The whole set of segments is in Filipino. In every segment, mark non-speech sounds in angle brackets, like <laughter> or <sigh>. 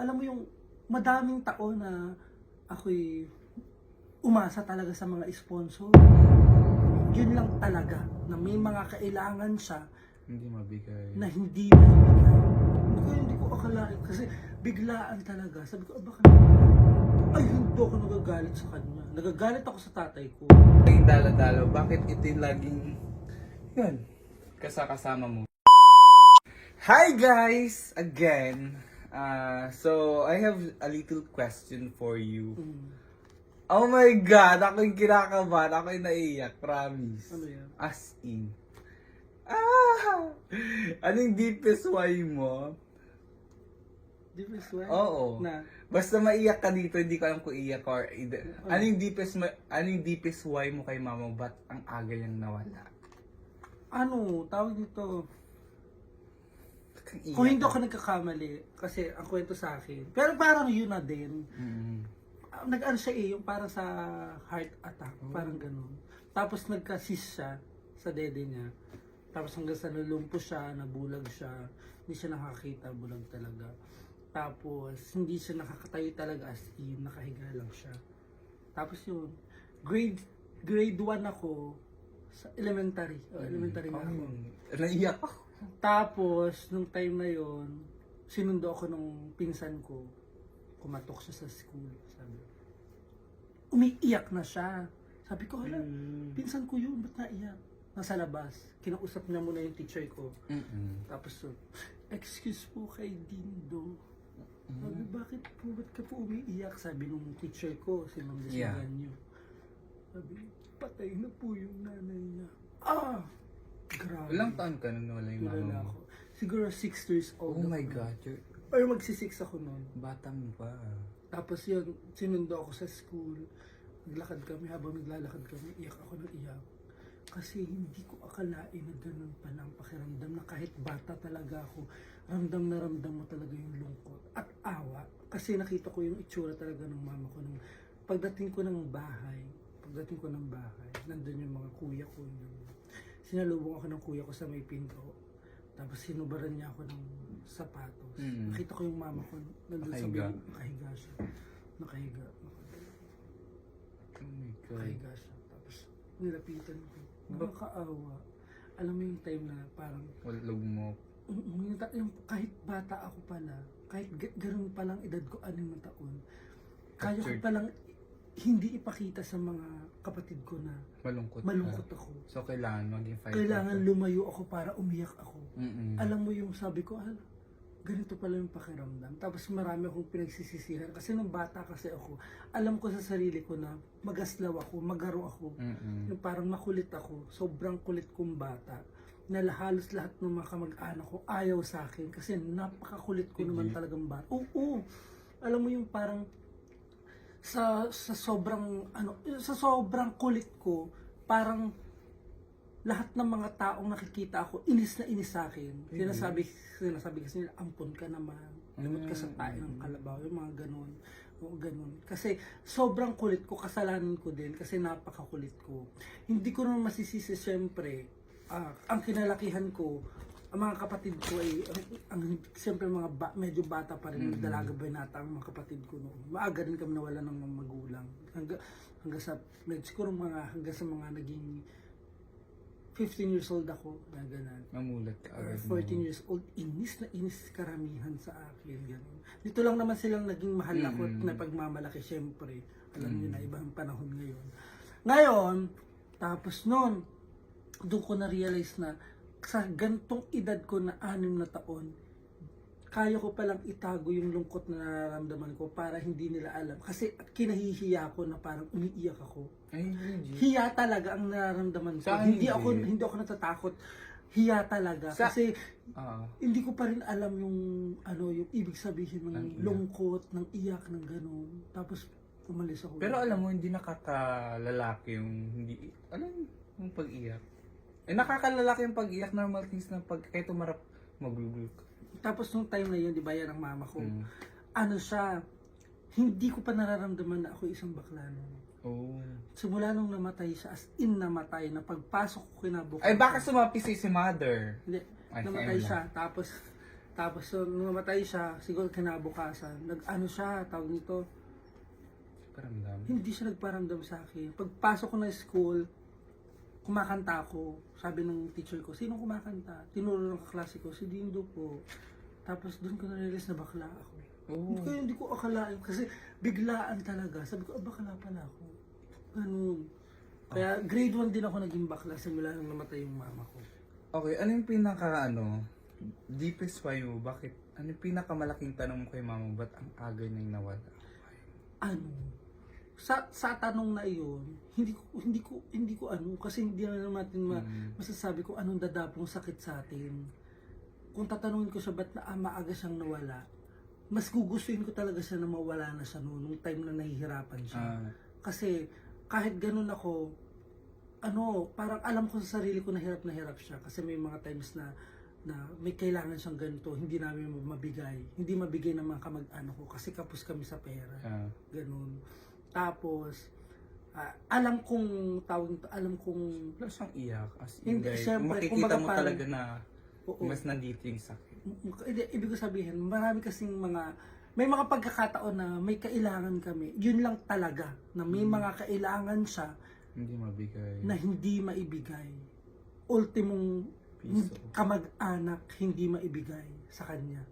alam mo yung madaming taon na ako'y umasa talaga sa mga sponsor. Yun lang talaga, na may mga kailangan siya Hindi mabigay. na hindi maibigay. Hindi ko, hindi ko akalain kasi biglaan talaga. Sabi ko, ah, baka ay hindi ako nagagalit sa kanya. Nagagalit ako sa tatay ko. Laging dala-dalo, bakit ito yung laging, yun, kasakasama mo? Hi guys! Again, uh, so I have a little question for you. Mm. Oh my God! Ako yung kinakabahan, ako yung naiyak, promise. Ano yan? As in. Ah! Anong deepest why mo? Ba swear? Oo. Na, Basta maiyak ka dito, hindi ko alam kung iyak or ide- ano yung deepest ma- ano yung deepest why mo kay mama ba't ang aga niyang nawala? ano, tawag dito, iyak kung hindi ako nagkakamali, kasi ang kwento sa akin, pero parang yun na din, Mm. Ah, nag-ano siya eh, yung para sa heart attack, parang ganun. Tapos nagka-cyst siya sa dede niya. Tapos hanggang sa nalumpo siya, nabulag siya, hindi siya nakakita, bulag talaga. Tapos hindi siya nakakatayo talaga as in, nakahiga lang siya. Tapos yun, grade grade 1 ako sa elementary. Oh, elementary na ako. Mm. Naiyak ako. Tapos, nung time na yon sinundo ako nung pinsan ko. Kumatok siya sa school. Sabi. Umiiyak na siya. Sabi ko, hala, Mm. pinsan ko yun, ba't naiyak? Nasa labas. Kinausap niya muna yung teacher ko. Mm-mm. Tapos, excuse po kay Dindo. Sabi, bakit po, ba't ka po umiiyak? Sabi nung teacher ko, si Ma'am Yeah. Desmaganyo. Sabi, patay na po yung nanay niya. Ah! Grabe. Ilang taon ka nung nawala yung Wala mama na mo? ako. Siguro 6 years Oh old. my ako. God, you're Or magsi-6 ako noon. bata mo pa. Tapos yun, sinundo ako sa school. Naglakad kami, habang naglalakad kami, iyak ako ng iyak. Kasi hindi ko akalain na ganun pala ang pakiramdam na kahit bata talaga ako, ramdam na ramdam mo talaga yung lungkot at awa. Kasi nakita ko yung itsura talaga ng mama ko nung pagdating ko ng bahay, pagdating ko ng bahay, nandun yung mga kuya ko. Yung, sinalubong ako ng kuya ko sa may pinto. Tapos sinubaran niya ako ng sapatos. Mm. Nakita ko yung mama ko nandun sa may nakahiga siya. Nakahiga. Oh my God. Nakahiga siya. Tapos nilapitan ko. Nakakaawa. Alam mo yung time na parang Walog mo. Yung, kahit bata ako pala, kahit ga- ganun palang edad ko, anim na taon, kaya ko palang hindi ipakita sa mga kapatid ko na Malungkot, malungkot ka. ako. So kailangan maging fighter Kailangan ka. lumayo ako para umiyak ako. Mm-mm. Alam mo yung sabi ko, ah, ganito pala yung pakiramdam. Tapos marami akong pinagsisisihan. Kasi nung bata kasi ako, alam ko sa sarili ko na magaslaw ako, magaro ako. Mm-mm. Yung parang makulit ako, sobrang kulit kong bata na halos lahat ng mga kamag-anak ko ayaw sa akin kasi napakakulit ko naman Hindi. talagang bata. Oo, alam mo yung parang sa sa sobrang ano sa sobrang kulit ko parang lahat ng mga taong nakikita ako inis na inis sa akin. Sinasabi sinasabi kasi nila ampon ka naman. Lumot ka sa tayo ng kalabaw, yung mga ganun. Oo, ganun. Kasi sobrang kulit ko, kasalanan ko din kasi napakakulit ko. Hindi ko naman masisisi siyempre. ah, ang kinalakihan ko, ang mga kapatid ko ay, ang, ang siyempre mga ba, medyo bata pa rin, Mhm. dalaga binata ang mga kapatid ko noon. Maaga din kami nawala ng mga magulang. Hangga, hanggang sa, medyo siguro mga, hanggang sa mga naging 15 years old ako, na ganun. Mamulat ka Or agad 14 years old, inis na inis karamihan sa akin. Ganun. Dito lang naman silang naging mahal ako at Mm. napagmamalaki syempre. Alam niyo Mm. na ibang panahon ngayon. Ngayon, tapos noon, doon ko na-realize na sa gantong edad ko na anim na taon, kaya ko palang itago yung lungkot na nararamdaman ko para hindi nila alam. Kasi kinahihiya ko na parang umiiyak ako. Ay. Hiya talaga ang nararamdaman ko. Sa hindi ako hindi ako natatakot. Hiya talaga Sa- kasi Ah. hindi ko pa rin alam yung ano yung ibig sabihin ng iyak. lungkot, ng iyak, ng gano'n. Tapos umalis ako. Pero alam mo, hindi nakakalalaki yung hindi, alam yung pag-iyak. Eh, nakakalalaki yung pag-iyak, normal things na pag, kahit umarap, maglulul ka. Tapos nung time na yun, di ba yan ang mama ko, Mm. ano siya, hindi ko pa nararamdaman na ako isang bakla nun. Oh. Simula nung namatay siya, as in namatay, na pagpasok ko kinabukasan. Ay, baka sumapi si si mother. Hindi, Ay, namatay ayun siya. Tapos, Tapos so, nung namatay siya, siguro kinabukasan, nag-ano siya, tawag nito, Paramdam. hindi siya nagparamdam sa akin. Pagpasok ko ng school, kumakanta ako. Sabi ng teacher ko, sino kumakanta? Tinuro ng kaklase ko, si Dindo po. Tapos doon ko na-realize na bakla ako. Oh. Hindi ko, hindi ko akalain kasi biglaan talaga. Sabi ko, ah, bakla pala ako. Ganun. Kaya grade 1 din ako naging bakla simula nang namatay yung mama ko. Okay, ano yung pinaka ano, deepest why mo? Bakit? Ano yung pinakamalaking tanong mo kay mama? Ba't ang aga niyang nawala? ano sa sa tanong na iyon hindi ko hindi ko hindi ko ano kasi hindi na natin ma, Mm. masasabi ko anong dadapong sakit sa atin. Kung tatanungin ko siya ba't na ah, maaga siyang nawala mas gugustuhin ko talaga siya na mawala na siya noon nung time na nahihirapan siya. Ah, kasi kahit ganun ako ano parang alam ko sa sarili ko na hirap na hirap siya. Kasi may mga times na na may kailangan siyang ganito hindi namin mabigay hindi mabigay ng mga kamag-anak ko kasi kapos kami sa pera. Ah, ganun. Tapos, ah, alam kong, tawag alam kong, wala siyang iyak. As in, Hindi, like, syempre, makikita mo parang- talaga na oo, mas nandito yung sakit. ibig ko sabihin, marami kasing mga, may mga pagkakataon na may kailangan kami. Yun lang talaga, na may Hmm. mga kailangan siya Hindi mabigay. na hindi maibigay. Ultimong Piso. kamag-anak hindi maibigay sa kanya.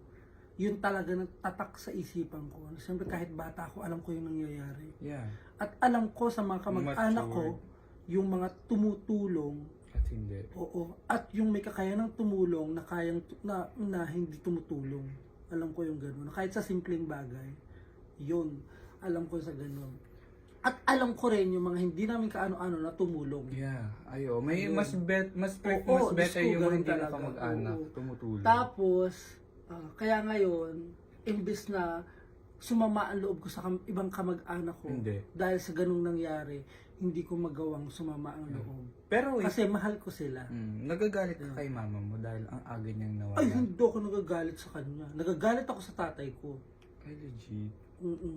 Yun talaga nagtatak sa isipan ko. Siyempre kahit bata ako, alam ko yung nangyayari. Yeah. At alam ko sa mga kamag-anak ko, yung mga tumutulong At hindi. Oo. At yung may kakayanang tumulong na kayang na, na hindi tumutulong. Alam ko yung gano'n. Kahit sa simpleng bagay. Yun. Alam ko sa gano'n. At alam ko rin yung mga hindi namin kaano-ano na tumulong. Yeah, ayo. May Ayun. mas bet mas per, Oo, mas better yung mga ganun hindi na kamag-anak tumutulong. Tapos, ah, kaya ngayon, imbes na sumama ang loob ko sa kam- ibang kamag-anak ko Hindi. dahil sa ganung nangyari, hindi ko magawang sumama ang loob. Pero Kasi mahal ko sila. mm, nagagalit ka kay mama mo dahil ang aga niyang nawala. Ay, hindi ako nagagalit sa kanya. Nagagalit ako sa tatay ko. Ay, legit. Mm-mm.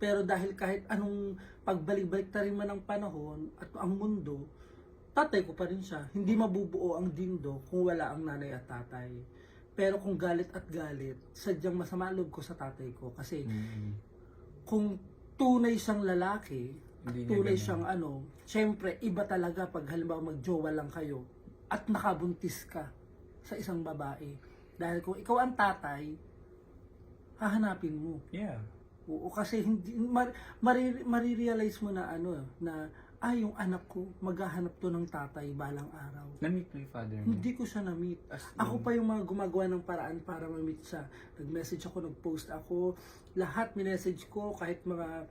Pero dahil kahit anong pagbalik-balik ta rin man ng panahon at ang mundo, tatay ko pa rin siya. Hindi mabubuo ang dindo kung wala ang nanay at tatay. Pero kung galit at galit, sadyang masama loob ko sa tatay ko. Kasi Mm, kung tunay siyang lalaki, Hindi niya tunay ganun. siyang ano, syempre iba talaga pag halimbawa magjowa lang kayo at nakabuntis ka sa isang babae. Dahil kung ikaw ang tatay, hahanapin mo. Yeah. Oo, kasi hindi mar, mari, marirealize mo na ano na ah yung anak ko maghahanap to ng tatay balang araw. Na-meet mo yung father mo? Hindi ko siya na-meet. As in, Ako pa yung mga gumagawa ng paraan para ma-meet siya. Nag-message ako, nag-post ako. Lahat minessage ko, kahit mga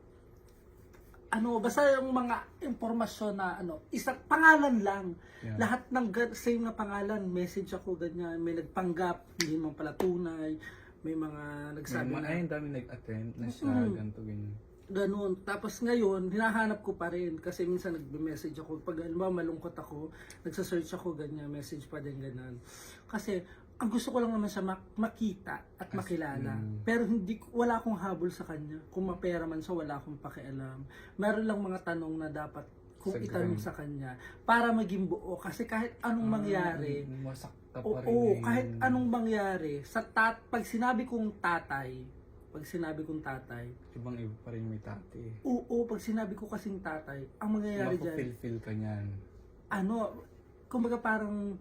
ano, basta yung mga impormasyon na ano, isang pangalan lang. Yeah. Lahat ng same na pangalan, message ako ganyan, may nagpanggap, hindi man pala tunay, may mga nagsabi May, na ay, ang dami nag-attend na siya, Mm. ganito, ganyan. Ganun. Tapos ngayon, hinahanap ko pa rin kasi minsan nagbe-message ako. Pag alam malungkot ako, nagsa-search ako ganyan, message pa din ganun. Kasi ang gusto ko lang naman siya mak- makita at makilala. Pero hindi wala akong habol sa kanya. Kung mapera man siya, wala akong pakialam. Meron lang mga tanong na dapat kung Sa itanong sa kanya para maging buo. Kasi kahit anong mangyari, Ah, wasak ka pa Oo, rin. ngayon. kahit anong mangyari, sa tat pag sinabi kong tatay, pag sinabi kong tatay, Ibang iba pa rin may tati. Oo, pag sinabi ko kasing tatay, ang mangyayari dyan, Mapapilfil ka niyan. ano, kumbaga parang,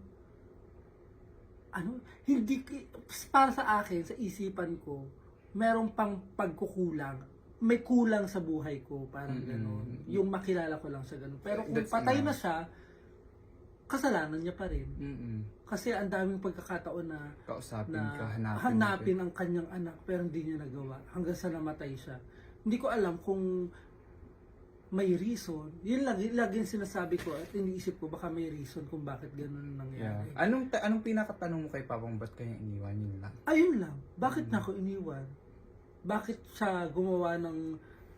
ano, hindi, ki- para sa akin, sa isipan ko, meron pang pagkukulang. May kulang sa buhay ko, parang Mm-mm. gano'n. Yung makilala ko lang sa gano'n. Pero kung That's patay na enough. siya, kasalanan niya pa rin. Mm-mm. Kasi ang daming pagkakataon na Kausapin na ka, hanapin. hanapin ang kanyang anak pero hindi niya nagawa hanggang sa namatay siya. Hindi ko alam kung may reason. Yun lagi yung sinasabi ko at iniisip ko baka may reason kung bakit ganun ang Yeah. nangyari. Anong ta- anong pinakatanong mo kay Papang ba't kanya iniwan yun lang? Ayun lang. Bakit Mm. na ako iniwan? Bakit siya gumawa ng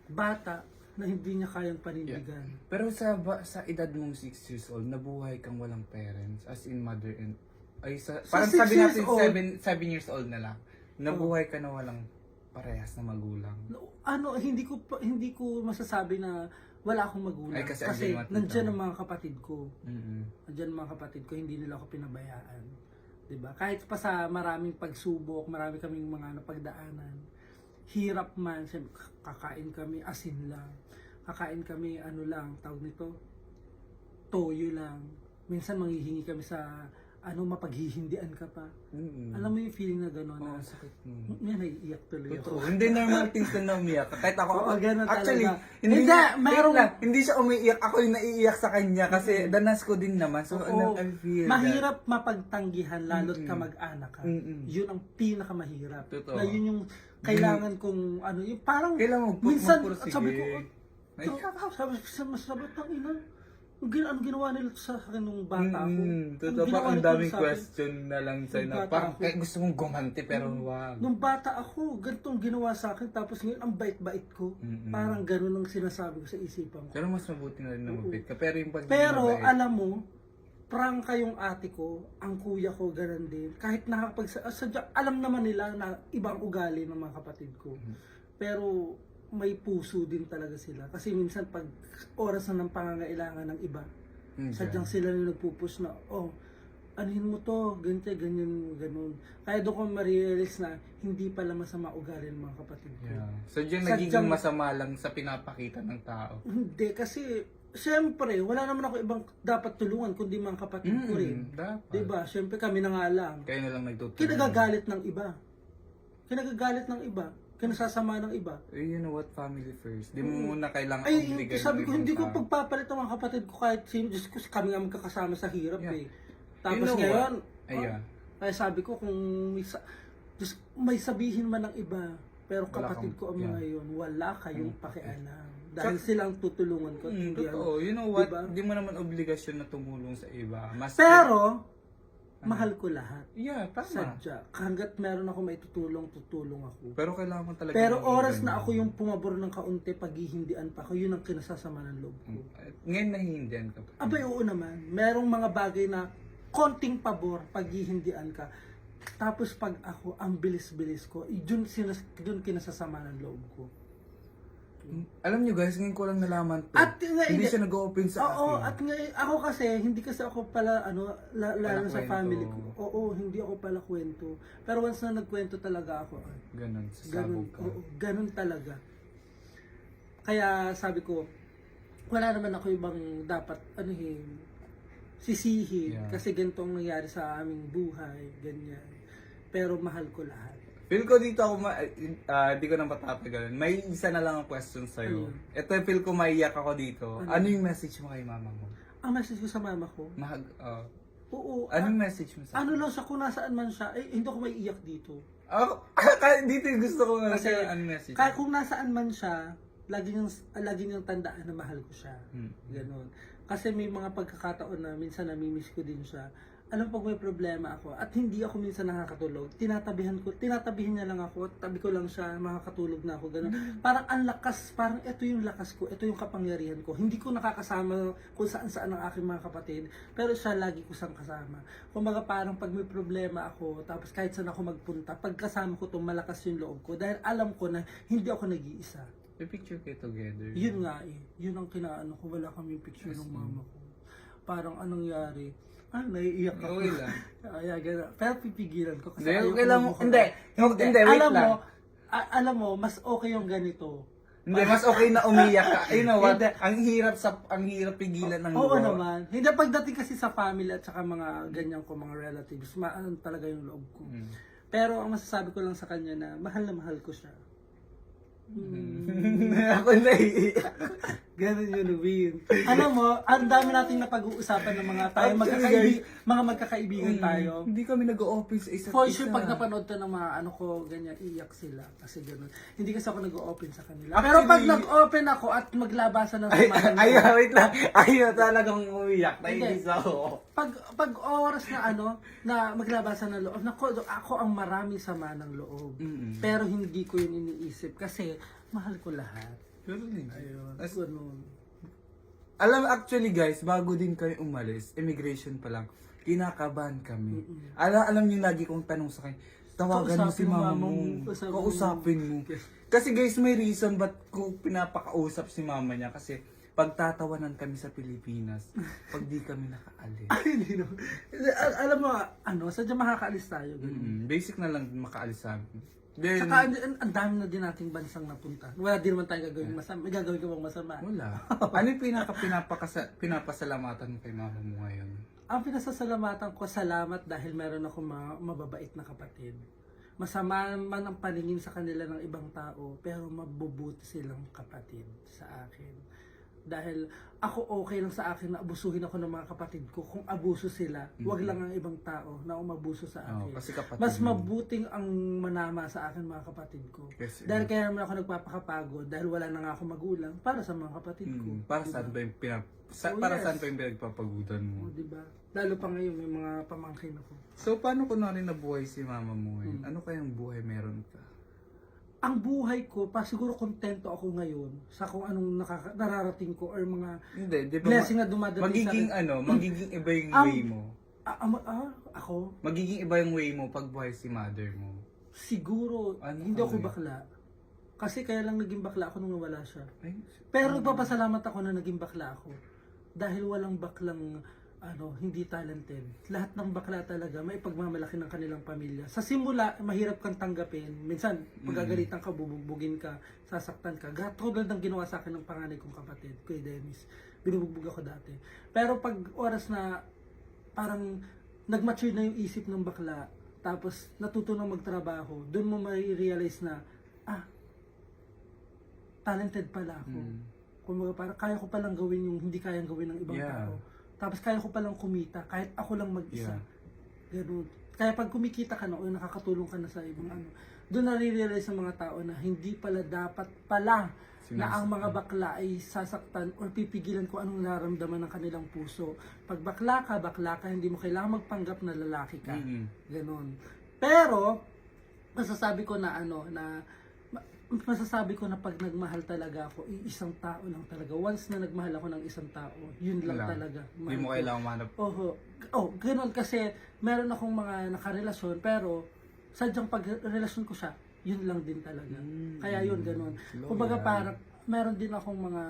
bata na hindi niya kayang panindigan? Pero sa ba, sa edad mong 6 years old, nabuhay kang walang parents, as in mother and ay sa, Sa parang sabi natin old? 7 7 years old na lang. Nabuhay ka na walang parehas na magulang. No, ano hindi ko pa- hindi ko masasabi na wala akong magulang Ay, kasi kasi, nandiyan ang mga kapatid ko. Mm-mm. Andiyan ang mga kapatid ko, hindi nila ako pinabayaan. 'di ba? Kahit pa sa maraming pagsubok, marami kaming mga napagdaanan. Hirap man, kakain kami asin lang. Kakain kami ano lang, tawag nito, toyo lang. Minsan manghihingi kami sa ano mapaghihindian ka pa. Mm-mm. Alam mo yung feeling na gano'n Oo, na sakit mo. yan naiiyak tuloy ako. Hindi normal things na umiyak. Kahit ako, Oo, ganun actually, talaga. hindi, Hindi, wait lang, hindi siya umiiyak. Ako yung naiiyak sa kanya kasi danas ko din naman. So, Oo. I feel mahirap mapagtanggihan lalo't Mm-mm. kamag-anak ka. Mm-mm. Yun ang pinakamahirap. Totoo. Na yun yung kailangan kong ano, yung parang that. Kailangan mo minsan sabi ko, Ay, "Oh, sabi sa masabot ng ina. Ang gin ano ginawa nila sa akin nung bata ako. Mm, totoo. Parang ang daming question na lang sa'yo na parang eh, gusto mong gumanti pero wag. Nung bata ako, ganitong ginawa sa akin tapos ngayon ang bait-bait ko. Mm-mm. Parang ganun ang sinasabi ko sa isipan ko. Pero mas mabuti na rin na mabait ka. Pero yung pag Pero mabait, alam mo, prangka yung ate ko, ang kuya ko, ganun din. Kahit nakapag sadya, alam naman nila na ibang ugali ng mga kapatid ko. Mhm. Pero may puso din talaga sila. Kasi minsan pag oras na ng pangangailangan ng iba, mm, sadyang sila yung nagpupus na, oh, anuhin mo to, ganito, ganyan, ganun. Kaya doon ko ma-realize na hindi pala masama ugali ng mga kapatid ko. Yeah. So, dyan Sadyang- nagiging masama lang sa pinapakita ng tao. Hindi, kasi, siyempre, wala naman ako ibang dapat tulungan kundi mga kapatid ko rin. Mm, dapat. Diba? Siyempre kami na nga lang. Kayo na lang nagtutulungan. Kinagagalit ng iba. Kinagagalit ng iba. Kinasasama ng iba. Eh, you know what? Family first. Di mo muna kailangan Ay, obligahin sabi ng ko, hindi ko pagpapalit ang mga kapatid ko kahit sino. Diyos ko, kami nga magkakasama sa hirap Yeah. eh. Tapos know ngayon, Ayan. kaya sabi ko kung may, sa, Diyos, may sabihin man ng iba, pero Wala kapatid kang- ko ang mga yun, wala kayong Mm. pakialam. Dahil silang tutulungan ko. at Mm, hindi totoo. ano. You know what? Diba? Di mo naman obligasyon na tumulong sa iba. Mas Pero, mahal ko lahat. Yeah, tama. Sadya. Hanggat meron ako maitutulong, tutulong ako. Pero kailangan mo talaga Pero oras na ako yung pumabor ng kaunti, paghihindian pa ako, yun ang kinasasama ng loob ko. Ngayon nahihindihan ka pa. Abay, oo naman. Merong mga bagay na konting pabor, paghihindian ka. Tapos pag ako, ang bilis-bilis ko, yun, sinas, yun kinasasama ng loob ko. Alam nyo guys, ngayon ko lang nalaman to. At nga, hindi siya nag-open sa Oo, akin. at ngayon, ako kasi, hindi kasi ako pala, ano, la, lalo sa kwento. family ko. Oo, hindi ako pala kwento. Pero once na nagkwento talaga ako, Ganun, Ganun, sasabog ka. oo, ganun talaga. Kaya sabi ko, wala naman ako ibang dapat anuhin, sisihin. Yeah. Kasi ganito ang nangyari sa aming buhay, ganyan. Pero mahal ko lahat. Feel ko dito ako, ma- ah, di ko na matatagal. May isa na lang ang question sa'yo. Ano? Ito, feel ko maiyak ako dito. Ano? Ano yung message mo kay mama mo? Ang message ko sa mama ko, Mahag, ah, oo, anong message mo sa ano lang siya, kung nasaan man siya, eh, hindi ako may iyak dito. Ako, <laughs> kahit dito yung gusto ko nga. Kasi, anong message? Kaya kung nasaan man siya, lagi niyang, lagi niyang tandaan na mahal ko siya. Hmm. Ganon. Kasi may mga pagkakataon na minsan namimiss ko din siya. Alam pag may problema ako at hindi ako minsan nakakatulog, tinatabihan ko, tinatabihan niya lang ako, tabi ko lang siya, makakatulog na ako, gano'n. Parang ang lakas, parang ito yung lakas ko, ito yung kapangyarihan ko. Hindi ko nakakasama kung saan saan ang aking mga kapatid, pero siya lagi ko siyang kasama. Kumbaga parang pag may problema ako, tapos kahit saan ako magpunta, pagkasama ko to malakas yung loob ko dahil alam ko na hindi ako nag-iisa. May picture kayo together. Yun nga eh. Yun ang kinaano ko. Wala kami picture ng mama ko. Parang anong yari. Ah, naiiyak ako. Okay lang. <laughs> Ay, ay, gano'n. Pero pipigilan ko kasi Hindi, ayoko okay lang. magmukha- Hindi, hindi, wait alam lang. Mo, a- alam mo, mas okay yung ganito. Hindi, mas okay na umiyak ka. You know what? Hindi. Ang hirap sa ang hirap pigilan ng Oo naman. Hindi pagdating kasi sa family at saka mga ganyan ko, mga relatives, maan talaga yung loob ko. Mm. Pero ang masasabi ko lang sa kanya na mahal na mahal ko siya. Hmm. <laughs> ako naiiyak. Ganun yun, Win. Alam mo, ang dami nating napag-uusapan ng mga tayo, Actually, magkakaibi- mga magkakaibigan Mm, tayo. Hindi kami nag-o-open sa isa't For isa. sure, pag napanood to ng mga ano ko, ganyan, iyak sila. Kasi ganun. Hindi kasi ako nag-open sa kanila. Pero Actually- pag nag-open ako at maglabasan ng Ay, samahan ay, ko, wait lang. Ayaw talagang umiyak. Nainis ako. pag, pag oras na ano, na maglabasan ng loob, nako, ako ang maraming sama ng loob. Pero hindi ko yun iniisip kasi mahal ko lahat. Pero legit. Ayun. As- ganun. alam, actually guys, bago din kami umalis, immigration pa lang, kinakabahan kami. Alam, alam niyo lagi kong tanong sa kanya, tawagan mo si mama mo. Kausapin mo. Kasi guys, may reason ba't ko pinapakausap si mama niya. Kasi pagtatawanan kami sa Pilipinas pag di kami nakaalis. <laughs> Ay, hindi naman. Al- Alam mo, ano, sadya makakaalis tayo. ganun. Mm, basic na lang makaalis sa amin. Then, Saka ang, ang- ang dami na din nating bansang napunta. Wala din naman tayo gagawin masama. May gagawin ka bang masama? wala. <laughs> ano yung pinaka pinapakasa, pinapasalamatan mo kay mama mo ngayon? Ang pinasasalamatan ko, salamat dahil meron ako mga mababait na kapatid. Masama man ang paningin sa kanila ng ibang tao, pero mabubuti silang kapatid sa akin. Dahil ako okay lang sa akin na abusuhin ako ng mga kapatid ko. Kung abuso sila, wag lang ang ibang tao na umabuso sa Oh, akin. kasi kapatid Mas mabuting ang manama sa akin mga kapatid ko. Kasi, Dahil kaya naman ako nagpapakapagod dahil wala na nga ako magulang para sa mga kapatid ko. Mm, para Diba? saan ba yung pinap... Sa, Oh, para yes. saan pa yung pinagpapagutan mo? O, diba? Lalo pa ngayon may mga pamangkin ako. So, paano rin nabuhay si mama mo ngayon? Hmm. Ano kayang buhay meron ka? Ang buhay ko, pa siguro kontento ako ngayon sa kung anong nakaka- nararating ko or mga Hindi, di ba? blessing na dumadating magiging sa akin. ano, magiging iba yung Ang- way mo. Ah, ah, ah, ako, Magiging iba yung way mo pag buhay si mother mo. siguro, Ano hindi ako ano bakla. Kasi kaya lang naging bakla ako nung nawala siya. Ay, Pero nagpapasalamat ako na naging bakla ako. Dahil walang baklang ano, hindi talented. Lahat ng bakla talaga may pagmamalaki ng kanilang pamilya. Sa simula, mahirap kang tanggapin. Minsan, pagagalitan ka, bubugbugin ka, sasaktan ka. Tulad ng ginawa sa akin ng panganay kong kapatid, Kuya Dennis. Binubugbog ako dati. Pero pag oras na parang nag-mature na yung isip ng bakla, tapos natuto na magtrabaho, doon mo mai-realize na, ah, talented pala ako. Mm. Kumbaga parang kaya ko palang gawin yung hindi kayang gawin ng ibang Yeah. tao. Tapos kaya ko palang kumita kahit ako lang mag-isa. Yeah. Ganun. Kaya pag kumikita ka na o nakakatulong ka na sa ibang ano, doon nare-realize ng mga tao na hindi pala dapat pala na ang mga bakla ay sasaktan or pipigilan kung anong nararamdaman ng kanilang puso. Pag bakla ka, bakla ka, hindi mo kailangan magpanggap na lalaki ka. Mm-mm. Ganon. Pero, masasabi ko na ano, na masasabi ko na pag nagmahal talaga ako, i- isang tao lang talaga. Once na nagmahal ako ng isang tao, yun lang Wala. talaga. Hindi Mahal mo ko. kailangan manap. Oho. Oh, ganun kasi meron akong mga nakarelasyon pero sadyang pagrelasyon ko siya, yun lang din talaga. Mm. Kaya yun ganun. Kumbaga parang meron din akong mga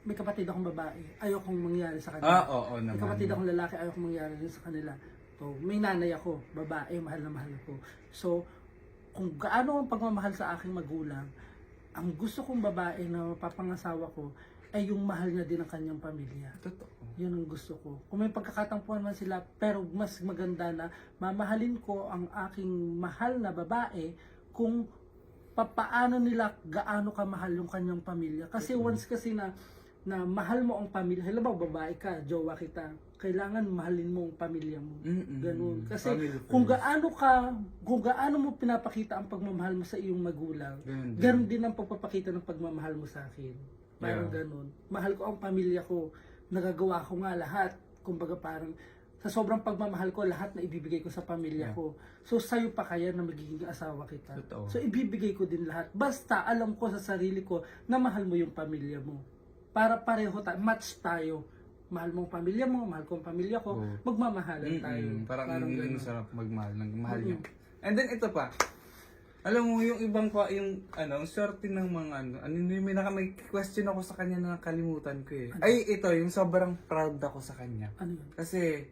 may kapatid akong babae, ayokong mangyari sa Ah, kanila. oo may naman. kapatid akong lalaki, ayokong mangyari din sa kanila. So, may nanay ako, babae, mahal na mahal ako. So, kung gaano ang pagmamahal sa aking magulang, ang gusto kong babae na mapapangasawa ko ay yung mahal niya din ang kanyang pamilya. Totoo. Yun ang gusto ko. Kung may pagkakatampuan man sila, pero mas maganda na mamahalin ko ang aking mahal na babae kung papaano nila gaano kamahal yung kanyang pamilya. Kasi once kasi na na mahal mo ang pamilya, halimbawa babae ka, jowa kita, kailangan mahalin mo ang pamilya mo. Mm-mm. Ganun. Kasi Family kung first. gaano ka, kung gaano mo pinapakita ang pagmamahal mo sa iyong magulang, Ganun din. Ganon din ang pagpapakita ng pagmamahal mo sa akin. Parang Yeah. ganon. Mahal ko ang pamilya ko. Nagagawa ko nga lahat. Kumbaga parang sa sobrang pagmamahal ko, lahat na ibibigay ko sa pamilya Yeah. ko. So, sa'yo pa kaya na magiging asawa kita. Totoo. So, ibibigay ko din lahat. Basta, alam ko sa sarili ko na mahal mo yung pamilya mo. Para pareho tayo, match tayo. Mahal mo ang pamilya mo, mahal ko ang pamilya ko, Oo. magmamahalan tayo. Mm-mm. Parang, Parang ang ganon. sarap magmahal ng mahal niya. And then ito pa. Alam mo yung ibang pa yung ano, ang swerte ng mga ano, ano yung may, naka, may question ako sa kanya na nakalimutan ko eh. Ay ito, yung sobrang proud ako sa kanya. Ano yun? Kasi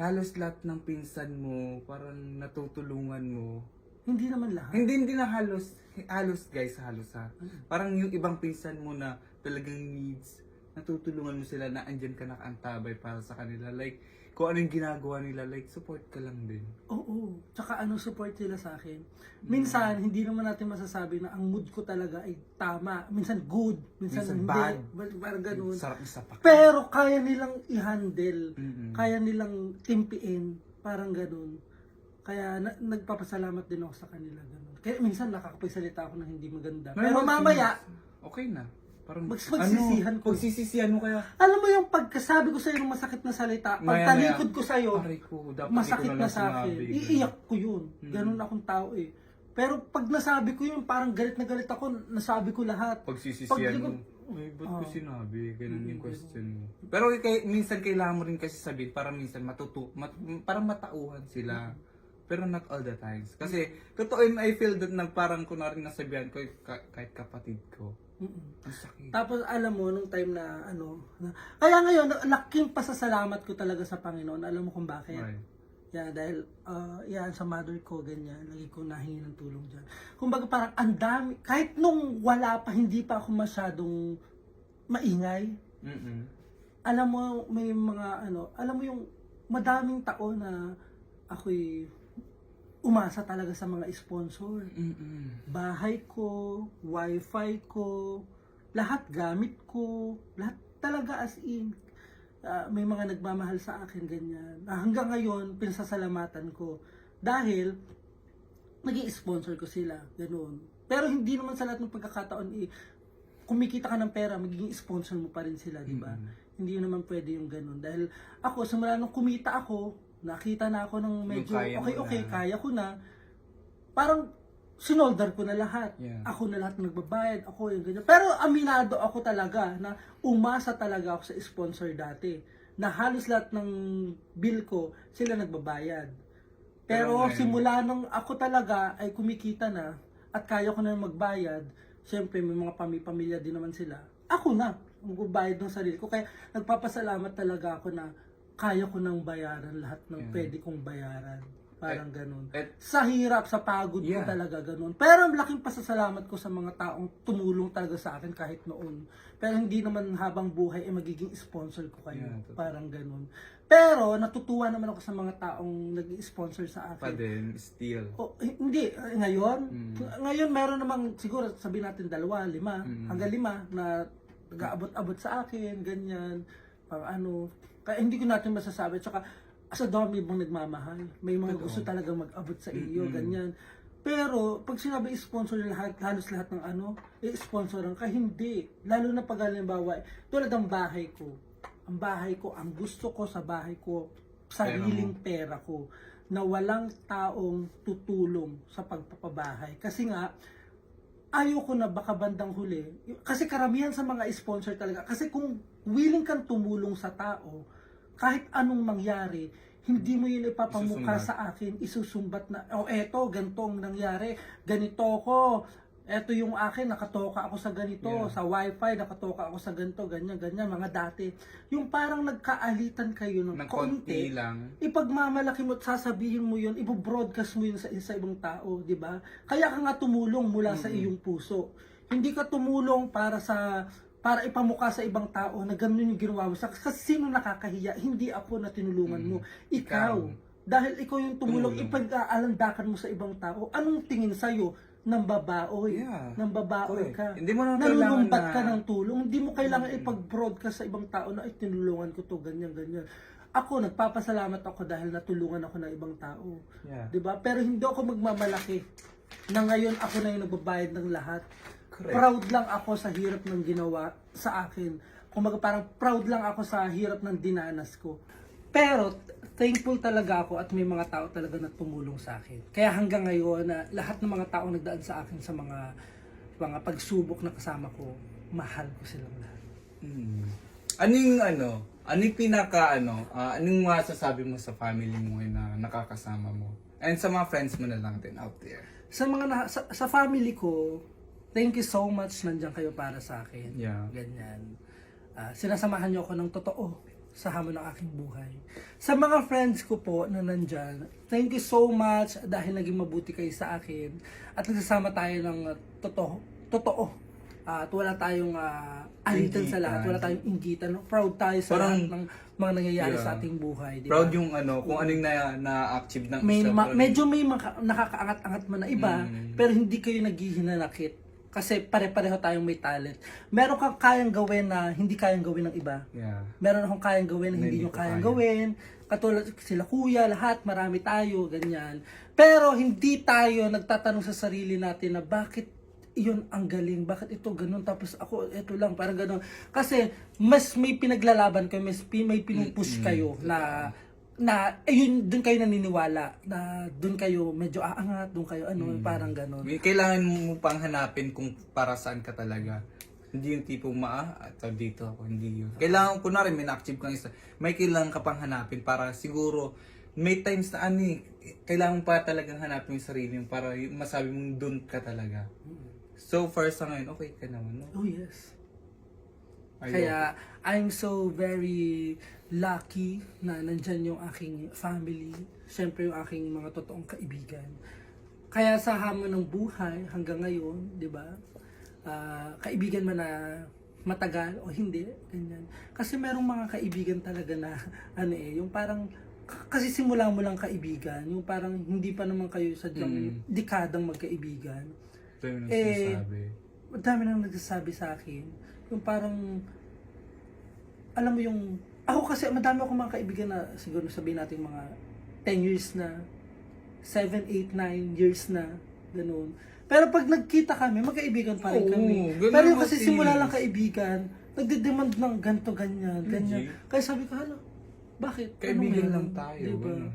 halos lahat ng pinsan mo, parang natutulungan mo. Hindi naman lahat. Hindi hindi na halos, halos guys, halos ha. Parang yung ibang pinsan mo na talagang needs, natutulungan mo sila na andyan ka nakaantabay para sa kanila. Like, kung ano yung ginagawa nila, like, support ka lang din. Oo. Tsaka ano support sila sa akin. Minsan, hindi naman natin masasabi na ang mood ko talaga ay tama. Minsan good, minsan, Minsan hindi. bad. Ba- Parang ganun. Sarap isa pa. Pero kaya nilang i-handle. Mm-mm. Kaya nilang timpiin. Parang ganun. Kaya na- nagpapasalamat din ako sa kanila. Ganun. Kaya minsan nakakapagsalita ako ng hindi maganda. Pero mamaya. Okay na. Parang, Mags- magsisihan ano, ko. Pagsisisihan mo kaya, alam mo yung pagkasabi ko sa'yo ng masakit na salita, Maya-maya, pagtalikod ko sa'yo, aray ko, dapat masakit na sa akin. Iiyak ko yun. Mm. Ganun akong tao eh. Pero pag nasabi ko yun, parang galit na galit ako, nasabi ko lahat. Pagsisisihan Pag- mo, ay, ba't ko Oo. sinabi? Ganun yung Mm, question mo. Pero kay, minsan kailangan mo rin kasi sabihin para minsan matutu, mat, parang matauhan sila. Pero not all the times. Kasi, totoo yun, I feel that na parang kunwari nasabihan ko, ka- kahit kapatid ko. Ang sakit. Tapos alam mo, nung time na ano, na, kaya ngayon, laking pasasalamat ko talaga sa Panginoon. Alam mo kung bakit? Right. Yeah, dahil uh, yan sa mother ko ganyan, lagi ko nahingi ng tulong diyan. Kumbaga parang ang dami kahit nung wala pa hindi pa ako masyadong maingay. Mm-mm. Alam mo may mga ano, alam mo yung madaming taon na ako'y umasa talaga sa mga sponsor. Mm-mm. Bahay ko, wifi ko, lahat gamit ko, lahat talaga as in ah, may mga nagmamahal sa akin ganyan. Ah, hanggang ngayon, pinasasalamatan ko. Dahil, nag sponsor ko sila. Ganun. Pero hindi naman sa lahat ng pagkakataon, eh, kumikita ka ng pera, magiging sponsor mo pa rin sila, di ba? Mm-mm. Hindi naman pwede yung ganun. Dahil ako, simula nung kumita ako, nakita na ako ng medyo, kaya mo okay, okay, na. kaya ko na. Parang, sinolder ko na lahat. Yeah. Ako na lahat nagbabayad, ako yung ganyan. Pero aminado ako talaga na umasa talaga ako sa sponsor dati. Na halos lahat ng bill ko, sila nagbabayad. Pero Pero ngayon- simula nung ako talaga ay kumikita na at kaya ko na magbayad, syempre may mga pami-pamilya din naman sila. Ako na, magbabayad ng sarili ko. Kaya nagpapasalamat talaga ako na kaya ko nang bayaran lahat ng Yeah. pwede kong bayaran. Parang ganun At, sa hirap, sa pagod ko Yeah. talaga ganun. Pero ang laking pasasalamat ko sa mga taong tumulong talaga sa akin kahit noon. Pero hindi naman habang buhay ay magiging sponsor ko kayo. Yeah, totoo. Parang ganun. Pero natutuwa naman ako sa mga taong nag-sponsor sa pa akin. din, still. O, eh, hindi, eh, ngayon, Mm. ngayon meron namang siguro sabihin natin dalawa, lima, Mm. hanggang lima na nag-aabot-abot sa akin, ganyan, pang ano. Kaya hindi ko natin masasabi. Tsaka, sa dami mong nagmamahal. May mga Totoo. gusto talaga mag-abot sa iyo, Mm-mm. ganyan. Pero, pag sinabi sponsor na lahat, halos lahat ng ano, eh, sponsoran ka, hindi. Lalo na pag halimbawa, tulad ng bahay ko. Ang bahay ko, ang gusto ko sa bahay ko, sariling pera ko, na walang taong tutulong sa pagpapabahay. Kasi nga, ayoko na baka bandang huli. Kasi karamihan sa mga sponsor talaga. Kasi kung willing kang tumulong sa tao, kahit anong mangyari, hindi mo yun ipapamukha Isusumbat. sa akin, isusumbat na, oh eto, ganitong nangyari, ganito ko, eto yung akin, nakatoka ako sa ganito, Yeah. sa wifi, nakatoka ako sa ganito, ganyan, ganyan, mga dati. Yung parang nagkaalitan kayo ng, Ng konti, konti lang. ipagmamalaki mo at sasabihin mo yun, ibobroadcast mo yun sa, sa ibang tao, di ba? Kaya ka nga tumulong mula sa iyong puso. Hindi ka tumulong para sa para ipamukha sa ibang tao na ganun yung ginawa mo. Sa- Kasi sino nakakahiya? Hindi ako na tinulungan mo. Ikaw. Ikaw. Dahil ikaw yung tumulong, Tumulong. ipag-aalandakan mo sa ibang tao. Anong tingin sa'yo? Nang babaoy. Yeah. Nang babaoy Correct. ka. Hindi mo na Nanunumbat kailangan ka na- ng tulong. Hindi mo kailangan ipag-broadcast sa ibang tao na, ay, tinulungan ko to, ganyan, ganyan. Ako, nagpapasalamat ako dahil natulungan ako ng ibang tao. Yeah. 'Di ba? Pero hindi ako magmamalaki na ngayon ako na yung nagbabayad ng lahat. Correct. Proud lang ako sa hirap ng ginawa sa akin. Kumaga parang proud lang ako sa hirap ng dinanas ko. Pero thankful talaga ako at may mga tao talaga na tumulong sa akin. Kaya hanggang ngayon na lahat ng mga taong nagdaan sa akin sa mga mga pagsubok na kasama ko, mahal ko silang lahat. Mm. Anong ano, anong pinaka ano, ah, anong masasabi mo sa family mo na nakakasama mo? And sa mga friends mo na lang din out there. Sa mga na- sa, sa family ko, thank you so much nandiyan kayo para sa akin. Yeah. Ganyan. Ah, sinasamahan niyo ako ng totoo sa hamon ng aking buhay. Sa mga friends ko po na nandyan, thank you so much dahil naging mabuti kayo sa akin at nagsasama tayo ng ah, totoo. Totoo. Ah, at wala tayong uh, alitan sa lahat, wala tayong inggitan. Proud tayo sa Parang- lahat ng mga nangyayari Yeah. sa ating buhay. di Proud yung ano, kung anong na, na-achieve ng may isa. ma- medyo may maka- nakakaangat-angat man na iba, Mm. pero hindi kayo naghihinanakit. Kasi pare-pareho tayong may talent. Meron kang kayang gawin na hindi kayang gawin ng iba. Yeah. Meron akong kayang gawin na hindi hindi nyo kayang kaya. gawin. Katulad sila kuya, lahat, marami tayo, ganyan. Pero hindi tayo nagtatanong sa sarili natin na bakit iyon ang galing, bakit ito ganun, tapos ako, ito lang, parang ganun. Kasi, mas may pinaglalaban kayo, mas may pinupush kayo na na ayun doon kayo naniniwala na doon kayo medyo aangat doon kayo ano parang ganun May kailangan mo pang hanapin kung para saan ka talaga. Hindi yung tipong maa, at dito ako, hindi yun. Kailangan, kunwari may na-achieve kang isa, may kailangan ka pang hanapin para siguro may times na ano eh, kailangan pa talagang hanapin yung sarili mo para yung masabi mong doon ka talaga. So far sa ngayon, okay ka naman, no? Oh yes. Kaya I'm so very lucky na nandyan yung aking family. Siyempre yung aking mga totoong kaibigan. Kaya sa hamon ng buhay hanggang ngayon, di ba? ah, kaibigan man na matagal o hindi, ganyan. Kasi merong mga kaibigan talaga na <laughs> ano eh, yung parang kasi simula mo lang kaibigan, yung parang hindi pa naman kayo sa Mm. dekadang magkaibigan Ito yung Eh, sinasabi. madami nang nagsasabi sa akin. Yung parang, alam mo yung, ako kasi madami akong mga kaibigan na siguro sabihin natin mga 10 years na, 7, 8, 9 years na, ganun. Pero pag nagkita kami, magkaibigan pa rin Oo, kami. ganun Pero yung kasi si- simula lang kaibigan, nagde-demand ng ganto ganyan, ganyan. Kaya sabi ko, hala, bakit? Anong Kaibigan meron?" lang tayo. Diba? ganun.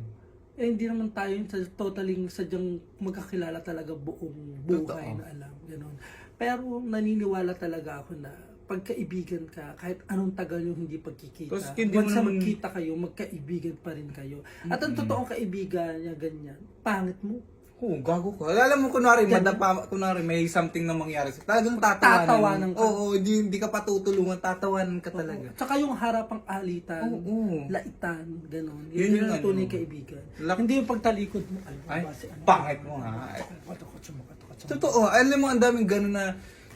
Eh, hindi naman tayo yung sa totaling sadyang magkakilala talaga buong buhay Totoo. na alam. Ganun. Pero naniniwala talaga ako na pagkaibigan ka, kahit anong tagal yung hindi pagkikita, Tapos hindi once na naman- magkita kayo, magkaibigan pa rin kayo. At ang totoong kaibigan niya ganyan, pangit mo. Oo, gago ka. Alam mo, kunwari, Ganun. madapa, kunwari, may something na mangyari Talagang tatawanan. Tatawanan ka. Oo, hindi, hindi ka patutulungan, tatawanan ka talaga. Tsaka yung harapang alitan, Oo. laitan, ganun. Yun Yun, yung yung ano. tunay kaibigan. Lak- hindi yung pagtalikod mo. Ay, Ay, ano, pangit mo mo. Totoo, alam mo, ang daming gano'n na,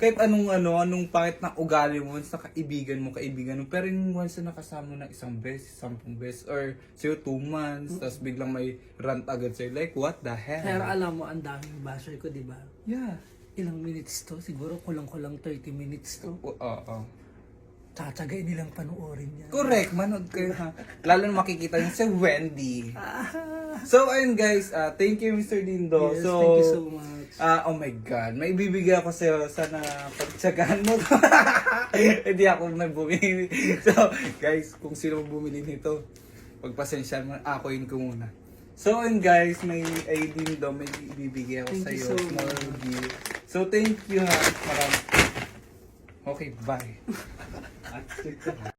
kahit anong ano, anong pangit na ugali mo, once na kaibigan mo, kaibigan mo, pero yung once na nakasama mo ng isang beses, sampung beses, or sa'yo two months, tapos biglang may rant agad sa'yo, like, what the hell? Pero alam mo, ang daming basher ko, di ba? yeah. Ilang minutes to? Siguro kulang-kulang 30 minutes to. Oo, oo. Tsatsagay nilang panoorin yan. Correct, manood kayo ha. Lalo na makikita niyo si Wendy. Ah, So, ayun guys, uh, thank you Mr. Dindo. yes, so, thank you so much. Ah, oh my God. May ibibigay ako sa'yo. Sana pagtsagaan mo. <laughs> Hindi ako may bumili. So, guys, kung sino bumili nito, pagpasensya mo, ako yun ko muna. So, ayun guys, may ID daw, may ibibigay ako Thank you sa'yo. so Small much. So, thank you ha. Marami. Okay, bye. <laughs>